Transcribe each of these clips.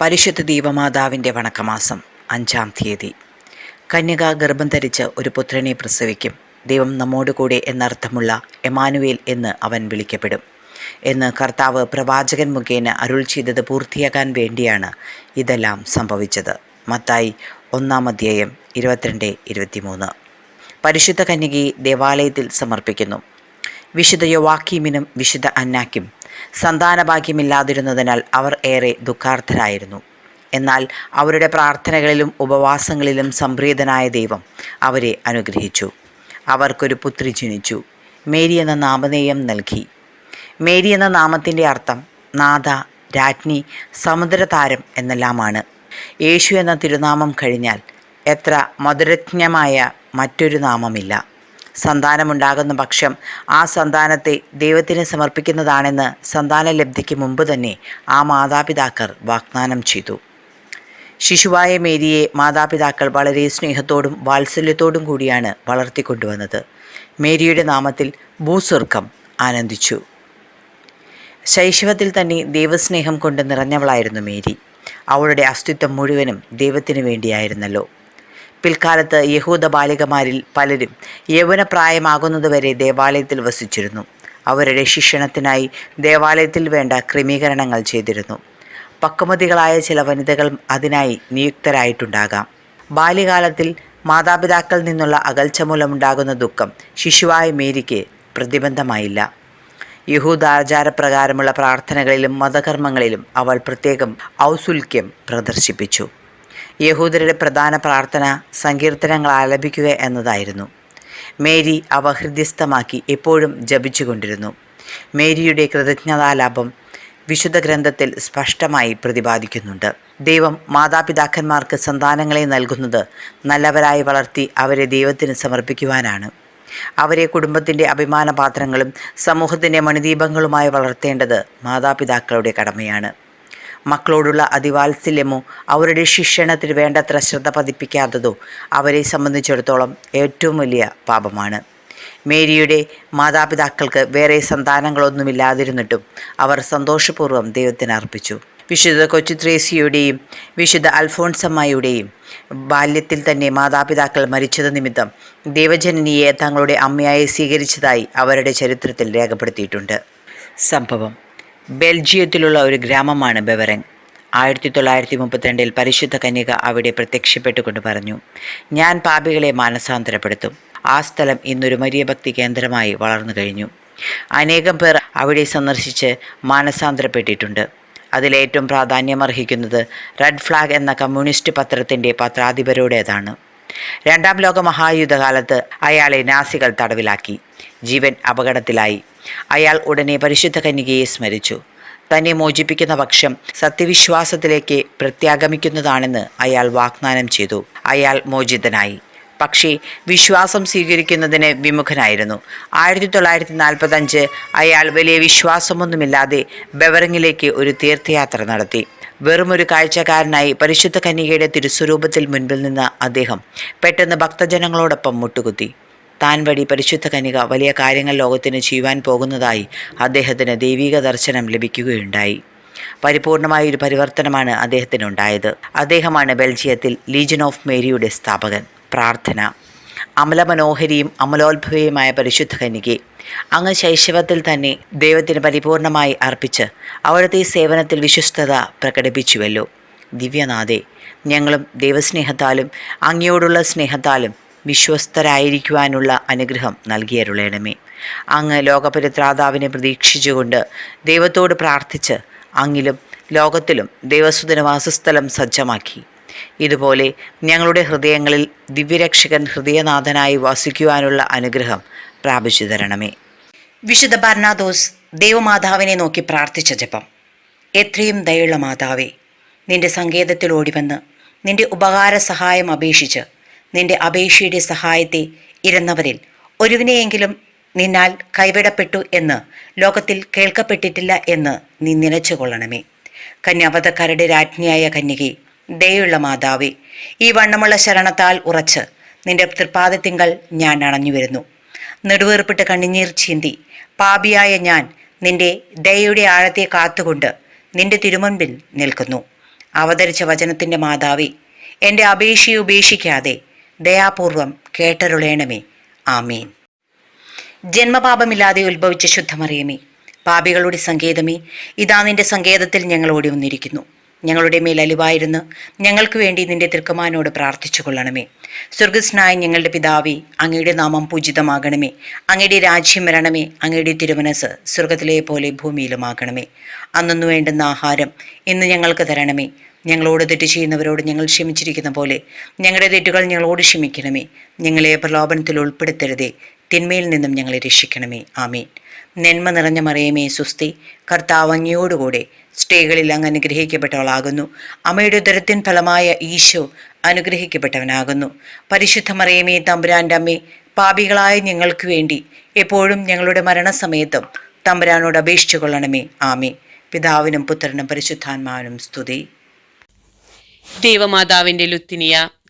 പരിശുദ്ധ ദീപമാതാവിന്റെ വണക്കമാസം അഞ്ചാം തീയതി. കന്യക ഗർഭം ധരിച്ച് ഒരു പുത്രനെ പ്രസവിക്കും. ദൈവം നമ്മോട് കൂടെ എന്നർത്ഥമുള്ള എമാനുവേൽ എന്ന് അവൻ വിളിക്കപ്പെടും. എന്ന് കർത്താവ് പ്രവാചകൻ മുഖേന അരുൾ ചെയ്തത് പൂർത്തിയാക്കാൻ വേണ്ടിയാണ് ഇതെല്ലാം സംഭവിച്ചത്. മത്തായി ഒന്നാം അധ്യായം ഇരുപത്തിരണ്ട് ഇരുപത്തിമൂന്ന്. പരിശുദ്ധ കന്യകയെ ദേവാലയത്തിൽ സമർപ്പിക്കുന്നു. വിശുദ്ധ യോവാക്കീമിനും വിശുദ്ധ അന്നാക്കും സന്താനഭാഗ്യമില്ലാതിരുന്നതിനാൽ അവർ ഏറെ ദുഃഖാർത്ഥരായിരുന്നു. എന്നാൽ അവരുടെ പ്രാർത്ഥനകളിലും ഉപവാസങ്ങളിലും സംപ്രീതനായ ദൈവം അവരെ അനുഗ്രഹിച്ചു. അവർക്കൊരു പുത്രി ജനിച്ചു. മേരി എന്ന നാമധേയം നൽകി. മേരി എന്ന നാമത്തിന്റെ അർത്ഥം നാഥ രാജ്ഞി സമുദ്രതാരം എന്നെല്ലാമാണ്. യേശു എന്ന തിരുനാമം കഴിഞ്ഞാൽ എത്ര മധുരജ്ഞമായ മറ്റൊരു നാമമില്ല. സന്താനമുണ്ടാകുന്ന പക്ഷം ആ സന്താനത്തെ ദൈവത്തിന് സമർപ്പിക്കുന്നതാണെന്ന് സന്താന ലബ്ധിക്ക് മുമ്പ് തന്നെ ആ മാതാപിതാക്കൾ വാഗ്ദാനം ചെയ്തു. ശിശുവായ മേരിയെ മാതാപിതാക്കൾ വളരെ സ്നേഹത്തോടും വാത്സല്യത്തോടും കൂടിയാണ് വളർത്തിക്കൊണ്ടുവന്നത്. മേരിയുടെ നാമത്തിൽ ഭൂസ്വർഗം ആനന്ദിച്ചു. ശൈശവത്തിൽ തന്നെ ദൈവസ്നേഹം കൊണ്ട് നിറഞ്ഞവളായിരുന്നു മേരി. അവളുടെ അസ്തിത്വം മുഴുവനും ദൈവത്തിനു വേണ്ടിയായിരുന്നല്ലോ. പിൽക്കാലത്ത് യഹൂദ ബാലികമാരിൽ പലരും യൗവനപ്രായമാകുന്നതുവരെ ദേവാലയത്തിൽ വസിച്ചിരുന്നു. അവരുടെ ശിക്ഷണത്തിനായി ദേവാലയത്തിൽ വേണ്ട ക്രമീകരണങ്ങൾ ചെയ്തിരുന്നു. പക്കമതികളായ ചില വനിതകൾ അതിനായി നിയുക്തരായിട്ടുണ്ടാകാം. ബാല്യകാലത്തിൽ മാതാപിതാക്കളിൽ നിന്നുള്ള അകൽച്ച മൂലമുണ്ടാകുന്ന ദുഃഖം ശിശുവായ മേരിക്ക് പ്രതിബന്ധമായില്ല. യഹൂദാചാരപ്രകാരമുള്ള പ്രാർത്ഥനകളിലും മതകർമ്മങ്ങളിലും അവൾ പ്രത്യേകം ഔസുൽക്യം പ്രദർശിപ്പിച്ചു. യഹൂദരുടെ പ്രധാന പ്രാർത്ഥന സങ്കീർത്തനങ്ങൾ ആലപിക്കുക എന്നതായിരുന്നു. മേരി അവ ഹൃദ്യസ്ഥമാക്കി എപ്പോഴും ജപിച്ചുകൊണ്ടിരുന്നു. മേരിയുടെ കൃതജ്ഞതാലാഭം വിശുദ്ധ ഗ്രന്ഥത്തിൽ സ്പഷ്ടമായി പ്രതിപാദിക്കുന്നുണ്ട്. ദൈവം മാതാപിതാക്കന്മാർക്ക് സന്താനങ്ങളെ നൽകുന്നത് നല്ലവരായി വളർത്തി അവരെ ദൈവത്തിന് സമർപ്പിക്കുവാനാണ്. അവരെ കുടുംബത്തിന്റെ അഭിമാനപാത്രങ്ങളും സമൂഹത്തിന്റെ മണിദീപങ്ങളുമായി വളർത്തേണ്ടത് മാതാപിതാക്കളുടെ കടമയാണ്. മക്കളോടുള്ള അതിവാത്സല്യമോ അവരുടെ ശിക്ഷണത്തിന് വേണ്ടത്ര ശ്രദ്ധ പതിപ്പിക്കാത്തതോ അവരെ സംബന്ധിച്ചിടത്തോളം ഏറ്റവും വലിയ പാപമാണ്. മേരിയുടെ മാതാപിതാക്കൾക്ക് വേറെ സന്താനങ്ങളൊന്നുമില്ലാതിരുന്നിട്ടും അവർ സന്തോഷപൂർവം ദൈവത്തിന് അർപ്പിച്ചു. വിശുദ്ധ കൊച്ചു ത്രേസിയുടെയും വിശുദ്ധ അൽഫോൺസമ്മയുടെയും ബാല്യത്തിൽ തന്നെ മാതാപിതാക്കൾ മരിച്ചത് നിമിത്തം ദേവജനനിയെ തങ്ങളുടെ അമ്മയായി സ്വീകരിച്ചതായി അവരുടെ ചരിത്രത്തിൽ രേഖപ്പെടുത്തിയിട്ടുണ്ട്. സംഭവം ബെൽജിയത്തിലുള്ള ഒരു ഗ്രാമമാണ് ബെവറങ് ആയിരത്തി തൊള്ളായിരത്തി മുപ്പത്തിരണ്ടിൽ പരിശുദ്ധ കന്യക അവിടെ പ്രത്യക്ഷപ്പെട്ടുകൊണ്ട് പറഞ്ഞു ഞാൻ പാപികളെ മാനസാന്തരപ്പെടുത്തും. ആ സ്ഥലം ഇന്നൊരു മരിയ ഭക്തി കേന്ദ്രമായി വളർന്നു കഴിഞ്ഞു. അനേകം പേർ അവിടെ സന്ദർശിച്ച് മാനസാന്തരപ്പെട്ടിട്ടുണ്ട്. അതിലേറ്റവും പ്രാധാന്യമർഹിക്കുന്നത് റെഡ് ഫ്ലാഗ് എന്ന കമ്മ്യൂണിസ്റ്റ് പത്രത്തിന്റെ പത്രാധിപരുടേതാണ്. രണ്ടാം ലോക മഹായുദ്ധകാലത്ത് അയാളെ നാസികൾ തടവിലാക്കി. ജീവൻ അപകടത്തിലായി. അയാൾ ഉടനെ പരിശുദ്ധ കന്യകയെ സ്മരിച്ചു. തന്നെ മോചിപ്പിക്കുന്ന പക്ഷം സത്യവിശ്വാസത്തിലേക്ക് പ്രത്യാഗമിക്കുന്നതാണെന്ന് അയാൾ വാഗ്ദാനം ചെയ്തു. അയാൾ മോചിതനായി. പക്ഷേ വിശ്വാസം സ്വീകരിക്കുന്നതിന് വിമുഖനായിരുന്നു. ആയിരത്തി തൊള്ളായിരത്തി നാൽപ്പത്തഞ്ച് അയാൾ വലിയ വിശ്വാസമൊന്നുമില്ലാതെ ബെവറിങ്ങിലേക്ക് ഒരു തീർത്ഥയാത്ര നടത്തി. വെറുമൊരു കാഴ്ചക്കാരനായി പരിശുദ്ധ കന്യകയുടെ തിരുസ്വരൂപത്തിൽ മുൻപിൽ നിന്ന് അദ്ദേഹം പെട്ടെന്ന് ഭക്തജനങ്ങളോടൊപ്പം മുട്ടുകുത്തി. താൻ വഴി പരിശുദ്ധ കനിക വലിയ കാര്യങ്ങൾ ലോകത്തിന് ചെയ്യുവാൻ പോകുന്നതായി അദ്ദേഹത്തിന് ദൈവിക ദർശനം ലഭിക്കുകയുണ്ടായി. പരിപൂർണമായ ഒരു പരിവർത്തനമാണ് അദ്ദേഹത്തിനുണ്ടായത്. അദ്ദേഹമാണ് ബെൽജിയത്തിൽ ലീജൻ ഓഫ് മേരിയുടെ സ്ഥാപകൻ. പ്രാർത്ഥന. അമലമനോഹരിയും അമലോത്ഭവയുമായ പരിശുദ്ധ കന്യകെ അങ്ങ് ശൈശവത്തിൽ തന്നെ ദൈവത്തിന് പരിപൂർണമായി അർപ്പിച്ച് അവിടുത്തെ സേവനത്തിൽ വിശ്വസ്തത പ്രകടിപ്പിച്ചുവല്ലോ. ദിവ്യനാഥെ ഞങ്ങളും ദൈവസ്നേഹത്താലും അങ്ങയോടുള്ള സ്നേഹത്താലും വിശ്വസ്തരായിരിക്കുവാനുള്ള അനുഗ്രഹം നൽകിയരുളേണമേ അങ്ങ് ലോകപരിത്രാതാവിനെ പ്രതീക്ഷിച്ചുകൊണ്ട് ദൈവത്തോട് പ്രാർത്ഥിച്ച് അങ്ങിലും ലോകത്തിലും ദൈവസുതന വാസസ്ഥലം സജ്ജമാക്കി. ഇതുപോലെ ഞങ്ങളുടെ ഹൃദയങ്ങളിൽ ദിവ്യരക്ഷകൻ ഹൃദയനാഥനായി വസിക്കുവാനുള്ള അനുഗ്രഹം പ്രാപിച്ചു തരണമേ. വിശുദ്ധ ബർണാദോസ് ദേവമാതാവിനെ നോക്കി പ്രാർത്ഥിച്ച ജപം. എത്രയും ദയുള്ള മാതാവേ നിന്റെ സങ്കേതത്തിൽ ഓടിവന്ന് നിന്റെ ഉപകാര സഹായം അപേക്ഷിച്ച് നിന്റെ അപേക്ഷയുടെ സഹായത്തെ ഇരുന്നവരിൽ. ഒരുവിനെയെങ്കിലും നിന്നാൽ കൈവിടപ്പെട്ടു എന്ന് ലോകത്തിൽ കേൾക്കപ്പെട്ടിട്ടില്ല എന്ന് നീ നിലച്ചുകൊള്ളണമേ. കന്യാവധക്കാരുടെ രാജ്ഞിയായ കന്യകെ ദയുള്ള മാതാവേ ഈ വണ്ണമുള്ള ശരണത്താൽ ഉറച്ച് നിന്റെ തൃപ്പാദത്തിങ്കൾ ഞാൻ അണഞ്ഞു വരുന്നു. നെടുവേർപ്പിട്ട് കണ്ണിനീർ ചീന്തി പാപിയായ ഞാൻ നിന്റെ ദയയുടെ ആഴത്തെ കാത്തുകൊണ്ട് നിന്റെ തിരുമുൻപിൽ നിൽക്കുന്നു. അവതരിച്ച വചനത്തിന്റെ മാതാവി എന്റെ അപേക്ഷയെ ഉപേക്ഷിക്കാതെ ദയാപൂർവം കേട്ടരുളേണമേ. ആമീൻ. ജന്മപാപമില്ലാതെ ഉത്ഭവിച്ച ശുദ്ധമറിയമേ പാപികളുടെ സങ്കേതമേ ഇതാ നിന്റെ സങ്കേതത്തിൽ ഞങ്ങൾ ഓടി വന്നിരിക്കുന്നു. ഞങ്ങളുടെ മേൽ അലിവായിരുന്നു ഞങ്ങൾക്ക് വേണ്ടി നിന്റെ തിർക്കമാനോട് പ്രാർത്ഥിച്ചു കൊള്ളണമേ. സ്വർഗസ്നായ ഞങ്ങളുടെ പിതാവി അങ്ങയുടെ നാമം പൂജിതമാകണമേ. അങ്ങയുടെ രാജ്യം വരണമേ അങ്ങയുടെ തിരുമനസ് സ്വർഗത്തിലെ പോലെ ഭൂമിയിലുമാകണമേ. അന്നു വേണ്ടുന്ന ആഹാരം ഇന്ന് ഞങ്ങൾക്ക് തരണമേ. ഞങ്ങളോട് തെറ്റ് ചെയ്യുന്നവരോട് ഞങ്ങൾ ക്ഷമിച്ചിരിക്കുന്ന പോലെ ഞങ്ങളുടെ തെറ്റുകൾ ഞങ്ങളോട് ക്ഷമിക്കണമേ. ഞങ്ങളെ പ്രലോഭനത്തിൽ ഉൾപ്പെടുത്തരുതേ. തിന്മയിൽ നിന്നും ഞങ്ങളെ രക്ഷിക്കണമേ. ആമീൻ. നന്മ നിറഞ്ഞ മറിയമേ സുസ്തി കർത്താവ് അങ്ങയോടുകൂടെ സ്ത്രീകളിൽ അങ്ങ് അനുഗ്രഹിക്കപ്പെട്ടവളാകുന്നു. അമ്മയുടെ ഉദരത്തിൻ ഫലമായ ഈശോ അനുഗ്രഹിക്കപ്പെട്ടവനാകുന്നു. പരിശുദ്ധ മറിയമേ തമ്പുരാന്റെ അമ്മേ പാപികളായ ഞങ്ങൾക്ക് വേണ്ടി എപ്പോഴും ഞങ്ങളുടെ മരണസമയത്തും തമ്പുരാനോട് അപേക്ഷിച്ചു കൊള്ളണമേ ആമേ പിതാവിനും പുത്രനും പരിശുദ്ധാത്മാവിനും സ്തുതി. ദൈവമാതാവിന്റെ ലുത്തിനിയ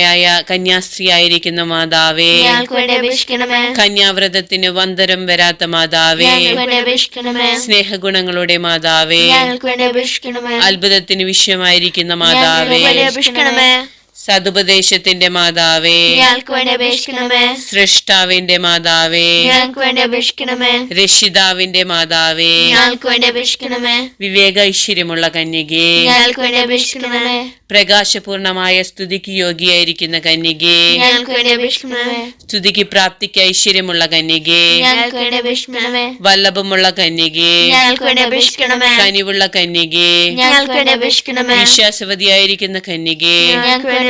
കളങ്കഹീനമയായ കന്യാസ്ത്രീയായിരിക്കുന്ന മാതാവേ. കന്യാവ്രതത്തിന് വന്തരം വരാത്ത മാതാവേ. സ്നേഹഗുണങ്ങളുടെ മാതാവേ. അത്ഭുതത്തിന് വിഷയമായിരിക്കുന്ന മാതാവേ. സതുപദേശത്തിന്റെ മാതാവേ. ഞങ്ങൾക്ക് വേണ്ടി അപേക്ഷിക്കണമേ. സൃഷ്ടാവിന്റെ മാതാവേ. ഞങ്ങൾക്ക് വേണ്ടി അപേക്ഷിക്കണമേ. രക്ഷിതാവിന്റെ മാതാവേ. ഞങ്ങൾക്ക് വേണ്ടി അപേക്ഷിക്കണമേ. വിവേക ഐശ്വര്യമുള്ള കന്യകേ. ഞങ്ങൾക്ക് വേണ്ടി അപേക്ഷിക്കണമേ. പ്രകാശപൂർണമായ സ്തുതിക്ക് യോഗിയായിരിക്കുന്ന കന്യകേ. ഞങ്ങൾക്ക് വേണ്ടി അപേക്ഷിക്കണമേ. സ്തുതിക്ക് പ്രാപ്തിക്ക് ഐശ്വര്യമുള്ള കന്യകേ. ഞങ്ങൾക്ക് വേണ്ടി അപേക്ഷിക്കണമേ. വല്ലഭമുള്ള കന്യകേ. ഞങ്ങൾക്ക് വേണ്ടി അപേക്ഷിക്കണമേ. കനിവുള്ള കന്യകേ. ഞങ്ങൾക്ക് വേണ്ടി അപേക്ഷിക്കണമേ. വിശ്വാസവതിയായിരിക്കുന്ന കന്യകേ. ഞങ്ങൾക്ക് വേണ്ടി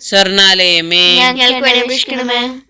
സ്വർണാലയമേ. ഞങ്ങൾക്ക് വേണ്ടി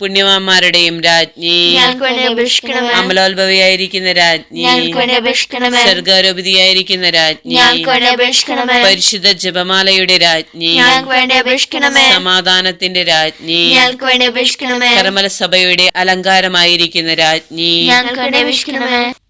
പുണ്യവാന്മാരുടെയും രാജ്ഞി. അമലോത്ഭവിയായിരിക്കുന്ന രാജ്ഞി. സർഗാരോപിതിയായിരിക്കുന്ന രാജ്ഞി. പരിശുദ്ധ ജപമാലയുടെ രാജ്ഞി. സമാധാനത്തിന്റെ രാജ്ഞി. കർമ്മല സഭയുടെ അലങ്കാരമായിരിക്കുന്ന രാജ്ഞി.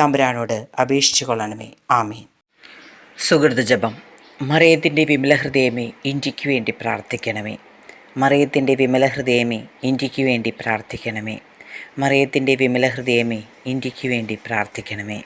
തമ്പുരാനോട് അപേക്ഷിച്ചു കൊള്ളണമേ. ആമീൻ. സുഹൃത ജപം. മറിയത്തിന്റെ വിമലഹൃദയമേ ഇന്ത്യയ്ക്ക് വേണ്ടി പ്രാർത്ഥിക്കണമേ. മറിയത്തിന്റെ വിമലഹൃദയമേ ഇന്ത്യയ്ക്ക് വേണ്ടി പ്രാർത്ഥിക്കണമേ. മറിയത്തിന്റെ വിമലഹൃദയമേ ഇന്ത്യയ്ക്ക് വേണ്ടി പ്രാർത്ഥിക്കണമേ.